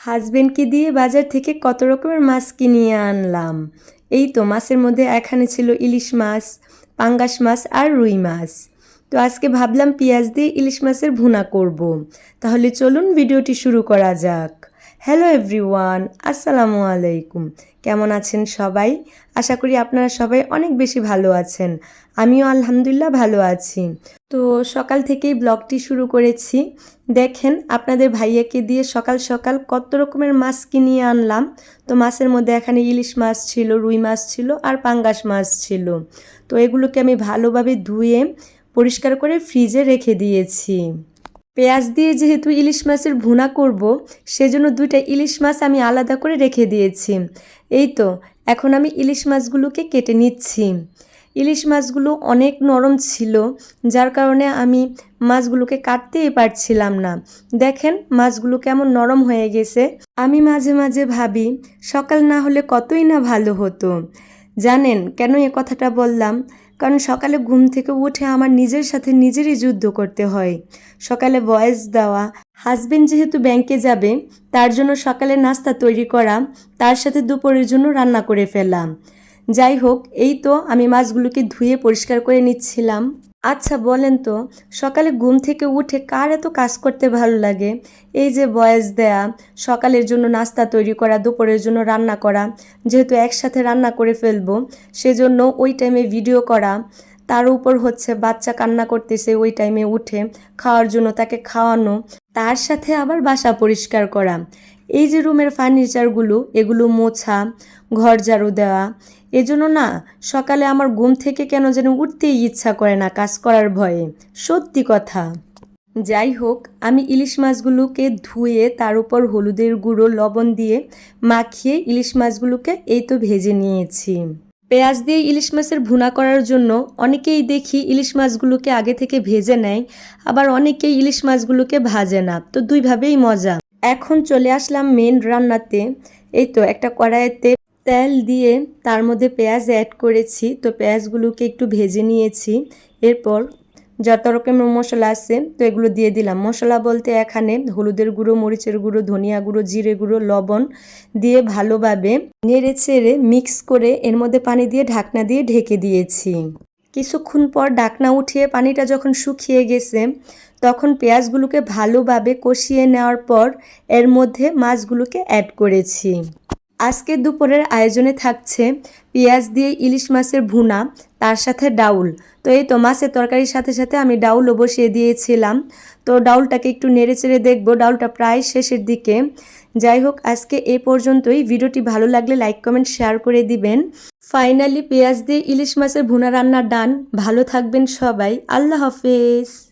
হাজবেন্ডকে দিয়ে বাজার থেকে কত রকমের মাছ কিনিয়ে আনলাম? এই তো মাছের মধ্যে এখানে ছিল ইলিশ মাছ, পাঙ্গাস মাছ আর রুই মাছ। তো আজকে ভাবলাম পেঁয়াজ দিয়ে ইলিশ মাছের ভুনা করব। তাহলে চলুন ভিডিওটি শুরু করা যাক। হ্যালো এভরিওয়ান আসসালামু আলাইকুম কেমন আছেন সবাই? আশা করি আপনারা সবাই অনেক বেশি ভালো আছেন। আমিও আলহামদুলিল্লাহ ভালো আছি। তো সকাল থেকেই ব্লগটি শুরু করেছি। দেখেন, আপনাদের ভাইয়াকে দিয়ে সকাল সকাল কত রকমের মাছ কিনিয়ে আনলাম। তো মাছের মধ্যে এখানে ইলিশ মাছ ছিল, রুই মাছ ছিল আর পাঙ্গাস মাছ ছিল। তো এগুলোকে আমি ভালোভাবে ধুয়ে পরিষ্কার করে ফ্রিজে রেখে দিয়েছি। পেঁয়াজ দিয়ে যেহেতু ইলিশ মাছের ভুনা করব, সেজন্য দুইটা ইলিশ মাছ আমি আলাদা করে রেখে দিয়েছি। এই তো, এখন আমি ইলিশ মাছগুলোকে কেটে নিচ্ছি। ইলিশ মাছগুলো অনেক নরম ছিল, যার কারণে আমি মাছগুলোকে কাটতেই পারছিলাম না। দেখেন মাছগুলো কেমন নরম হয়ে গেছে। আমি মাঝে মাঝে ভাবি, সকাল না হলে কতই না ভালো হতো। জানেন, কেন এ কথাটা বললাম? কারণ সকালে ঘুম থেকে উঠে আমার নিজের সাথে নিজেরই যুদ্ধ করতে হয়। সকালে ভয়েস দেওয়া হাজবেন্ড যেহেতু ব্যাংকে যাবে, তার জন্য সকালে নাস্তা তৈরি করা, তার সাথে দুপুরের জন্য রান্না করে ফেললাম। যাই হোক, এই তো আমি মাছগুলোকে ধুয়ে পরিষ্কার করে নিচ্ছিলাম। আচ্ছা বলেন তো, সকালে ঘুম থেকে উঠে কার এত কাজ করতে ভালো লাগে? এই যে বয়স দেয়া, সকালের জন্য নাস্তা তৈরি করা, দুপুরের জন্য রান্না করা, যেহেতু একসাথে রান্না করে ফেলব, সেজন্য ওই টাইমে ভিডিও করা, তার উপর হচ্ছে বাচ্চা কান্না করতেছে ওই টাইমে উঠে, খাওয়ার জন্য তাকে খাওয়ানো, তার সাথে আবার বাসা পরিষ্কার করা এই যে রুমের ফার্নিচারগুলো, এগুলো মোছা ঘর ঝাড়ু দেওয়া, এজন্য না সকালে আমার ঘুম থেকে কেন যেন উঠতেই ইচ্ছা করে না কাজ করার ভয়ে। সত্যি কথা। যাই হোক, আমি ইলিশ মাছগুলোকে ধুয়ে তার উপর হলুদের গুঁড়ো, লবণ দিয়ে মাখিয়ে ইলিশ মাছগুলোকে এই তো ভেজে নিয়েছি। পেঁয়াজ দিয়ে ইলিশ মাছের ভুনা করার জন্য অনেকেই দেখি ইলিশ মাছগুলোকে আগে থেকে ভেজে নেয়, আবার অনেকেই ইলিশ মাছগুলোকে ভাজে না। তো দুইভাবেই মজা। এখন চলে আসলাম মেন রান্নাতে। এই তো একটা কড়াইতে তেল দিয়ে তার মধ্যে পেঁয়াজ অ্যাড করেছি। তো পেঁয়াজগুলোকে একটু ভেজে নিয়েছি। এরপর যত রকমের মশলা আছে, তো এগুলো দিয়ে দিলাম। মশলা বলতে এখানে হলুদের গুঁড়ো, মরিচের গুঁড়ো, ধনিয়া গুঁড়ো, জিরে গুঁড়ো, লবণ দিয়ে ভালোভাবে নেড়ে চেড়ে মিক্স করে এর মধ্যে পানি দিয়ে ঢাকনা দিয়ে ঢেকে দিয়েছি। কিছুক্ষণ পর ঢাকনা উঠিয়ে পানিটা যখন শুকিয়ে গেছে তখন পেঁয়াজগুলোকে ভালোভাবে কষিয়ে নেওয়ার পর এর মধ্যে মাছগুলোকে অ্যাড করেছি। আজকে দুপুরের আয়োজনে থাকছে পেঁয়াজ দিয়ে ইলিশ মাছের ভুনা, তার সাথে ডাউল। তো এই তো মাছের তরকারির সাথে সাথে আমি ডাউলও বসিয়ে দিয়েছিলাম। তো ডাউলটাকে একটু নেড়ে চেড়ে দেখব। ডাউলটা প্রায় শেষের দিকে। যাই হোক, আজকে এ পর্যন্তই। ভিডিওটি ভালো লাগলে লাইক, কমেন্ট, শেয়ার করে দিবেন। ফাইনালি পেঁয়াজ দিয়ে ইলিশ মাছের ভুনা রান্না ডান। ভালো থাকবেন সবাই। আল্লাহ হাফেজ।